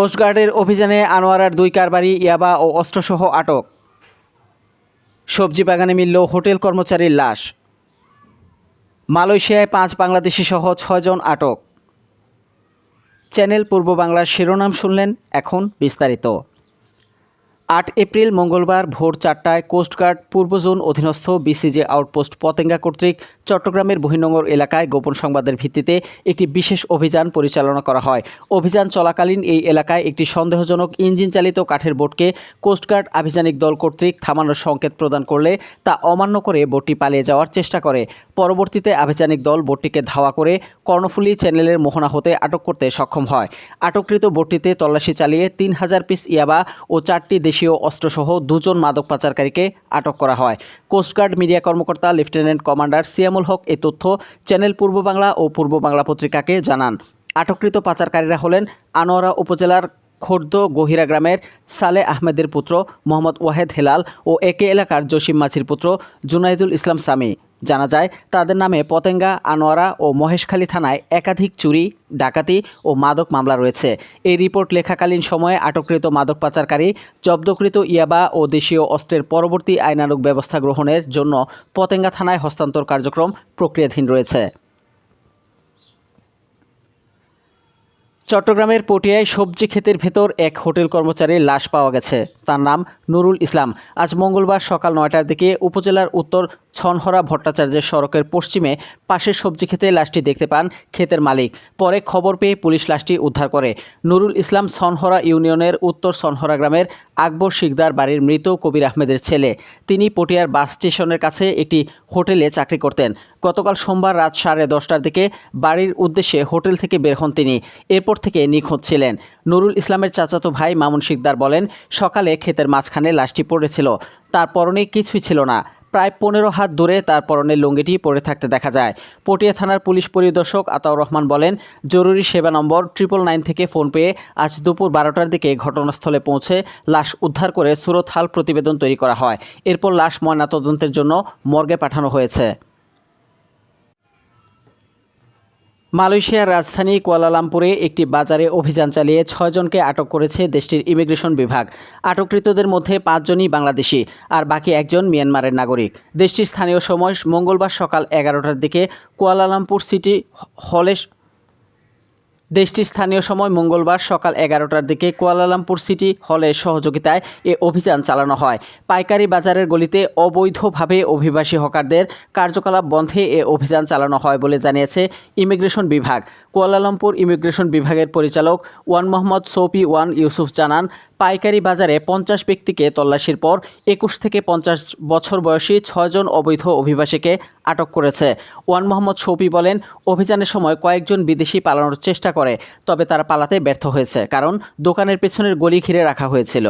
কোস্টগার্ডের অভিযানে আনোয়ারার দুই কারবারি ইয়াবা ও অস্ত্রসহ আটক। সবজি বাগানে মিলল হোটেল কর্মচারীর লাশ। মালয়েশিয়ায় পাঁচ বাংলাদেশি সহ ছয়জন আটক। চ্যানেল পূর্ব বাংলার শিরোনাম শুনলেন এখন বিস্তারিত। আট এপ্রিল মঙ্গলবার ভোর চারটায় কোস্টগার্ড পূর্ব জোন অধীনস্থ বিসিজে আউটপোস্ট পতেঙ্গা কর্তৃক চট্টগ্রামের বহিনগর এলাকায় গোপন সংবাদের ভিত্তিতে একটি বিশেষ অভিযান পরিচালনা করা হয়। অভিযান চলাকালীন এই এলাকায় একটি সন্দেহজনক ইঞ্জিন চালিত কাঠের বোটকে কোস্টগার্ড আভিযানিক দল কর্তৃক থামানোর সংকেত প্রদান করলে তা অমান্য করে বোটটি পালিয়ে যাওয়ার চেষ্টা করে। পরবর্তীতে আভিযানিক দল বোটটিকে ধাওয়া করে কর্ণফুলী চ্যানেলের মোহনা হতে আটক করতে সক্ষম হয়। আটককৃত বোটটিতে তল্লাশি চালিয়ে তিন হাজার পিস ইয়াবা ও চারটি দেশীয় অস্ত্রসহ দুজন মাদক পাচারকারীকে আটক করা হয়। কোস্টগার্ড মিডিয়া কর্মকর্তা লেফটেন্যান্ট কমান্ডার সিয়ামুল হক এ তথ্য চ্যানেল পূর্ব বাংলা ও পূর্ব বাংলা পত্রিকাকে জানান। আটককৃত পাচারকারীরা হলেন আনোয়ারা উপজেলার খোর্দ গহিরা গ্রামের সালে আহমেদের পুত্র মোহাম্মদ ওয়াহেদ হেলাল ও একে এলাকার জসিম মাছির পুত্র জুনাইদুল ইসলাম সামি জানা যায়, তাদের নামে পতেঙ্গা, আনোয়ারা ও মহেশখালী থানায় একাধিক চুরি, ডাকাতি ও মাদক মামলা রয়েছে। এই রিপোর্ট লেখাকালীন সময়ে আটককৃত মাদক পাচারকারী, জব্দকৃত ইয়াবা ও দেশীয় অস্ত্রের পরবর্তী আইনানুগ ব্যবস্থা গ্রহণের জন্য পতেঙ্গা থানায় হস্তান্তর কার্যক্রম প্রক্রিয়াধীন রয়েছে। চট্টগ্রামের পটিয়ায় সবজি ক্ষেতের ভেতর এক হোটেল কর্মচারীর লাশ পাওয়া গেছে। তার নাম নুরুল ইসলাম। আজ মঙ্গলবার সকাল নয়টার দিকে উপজেলার উত্তর ছনহরা ভট্টাচার্যের সড়কের পশ্চিমে পাশের সবজি ক্ষেতে লাশটি দেখতে পান ক্ষেতের মালিক। পরে খবর পেয়ে পুলিশ লাশটি উদ্ধার করে। নুরুল ইসলাম সনহরা ইউনিয়নের উত্তর সনহরা গ্রামের আকবর শিকদার বাড়ির মৃত কবির আহমেদের ছেলে। তিনি পটিয়ার বাস স্টেশনের কাছে একটি হোটেলে চাকরি করতেন। গতকাল সোমবার রাত সাড়ে দশটার দিকে বাড়ির উদ্দেশ্যে হোটেল থেকে বের হন তিনি। এরপর থেকে নিখোঁজ ছিলেন। নুরুল ইসলামের চাচাতো ভাই মামুন শিকদার বলেন, সকালে ক্ষেতের মাঝখানে লাশটি পড়েছিল। তার পরনে কিছুই ছিল না। প্রায় পনেরো হাত দূরে তার পরনের লুঙ্গিটি পড়ে থাকতে দেখা যায়। পটিয়া থানার পুলিশ পরিদর্শক আতাউর রহমান বলেন, জরুরি সেবা নম্বর ট্রিপল নাইন থেকে ফোন পেয়ে আজ দুপুর বারোটার দিকে ঘটনাস্থলে পৌঁছে লাশ উদ্ধার করে সুরতহাল প্রতিবেদন তৈরি করা হয়। এরপর লাশ ময়নাতদন্তের জন্য মর্গে পাঠানো হয়েছে। মালয়েশিয়ার রাজধানী কুয়ালালামপুরে একটি বাজারে অভিযান চালিয়ে ছয়জনকে আটক করেছে দেশটির ইমিগ্রেশন বিভাগ। আটককৃতদের মধ্যে পাঁচজনই বাংলাদেশি আর বাকি একজন মিয়ানমারের নাগরিক। দেশটির স্থানীয় সময় মঙ্গলবার সকাল এগারোটার দিকে কুয়ালালামপুর সিটি হলে দেশটির স্থানীয় সময় মঙ্গলবার সকাল এগারোটার দিকে কুয়ালালামপুর সিটি হলে সহযোগিতায় এ অভিযান চালানো হয়। পাইকারি বাজারের গলিতে অবৈধভাবে অভিবাসী হকারদের কার্যকলাপ বন্ধে এ অভিযান চালানো হয় বলে জানিয়েছে ইমিগ্রেশন বিভাগ। কুয়ালালামপুর ইমিগ্রেশন বিভাগের পরিচালক Wan Mohammad Saupi Wan Yusuf জানান পাইকারি বাজারে পঞ্চাশ ব্যক্তিকে তল্লাশির পর একুশ থেকে পঞ্চাশ বছর বয়সী ছয়জন অবৈধ অভিবাসীকে আটক করেছে। ওয়ান মোহাম্মদ শৌপি বলেন, অভিযানের সময় কয়েকজন বিদেশি পালানোর চেষ্টা করে, তবে তারা পালাতে ব্যর্থ হয়েছে কারণ দোকানের পেছনের গলি ঘিরে রাখা হয়েছিল।